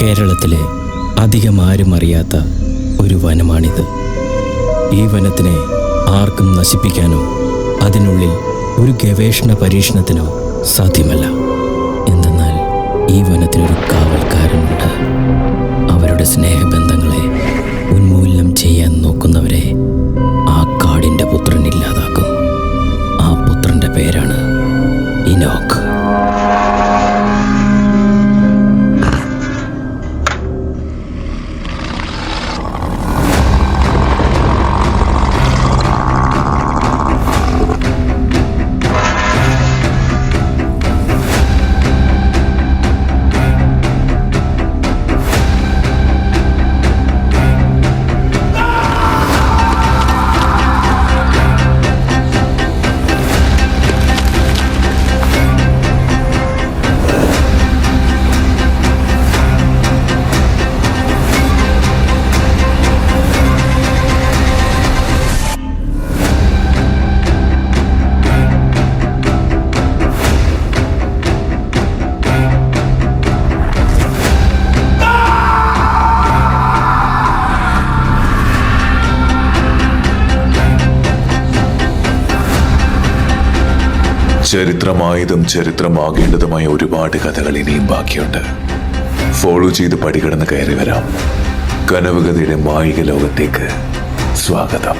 കേരളത്തിലെ അധികം ആരും അറിയാത്ത ഒരു വനമാണിത്. ഈ വനത്തിനെ ആർക്കും നശിപ്പിക്കാനോ അതിനുള്ളിൽ ഒരു ഗവേഷണ പരീക്ഷണത്തിനോ സാധ്യമല്ല. എന്തെന്നാൽ ഈ വനത്തിനൊരു കാവൽക്കാരനുണ്ട്. അവരുടെ സ്നേഹബന്ധങ്ങളെ ചരിത്രമായതും ചരിത്രമാകേണ്ടതുമായ ഒരുപാട് കഥകൾ ഇനിയും ബാക്കിയുണ്ട്. ഫോളോ ചെയ്ത് പടികടന്ന് കയറി വരാം. കനവുകഥയുടെ മായിക ലോകത്തേക്ക് സ്വാഗതം.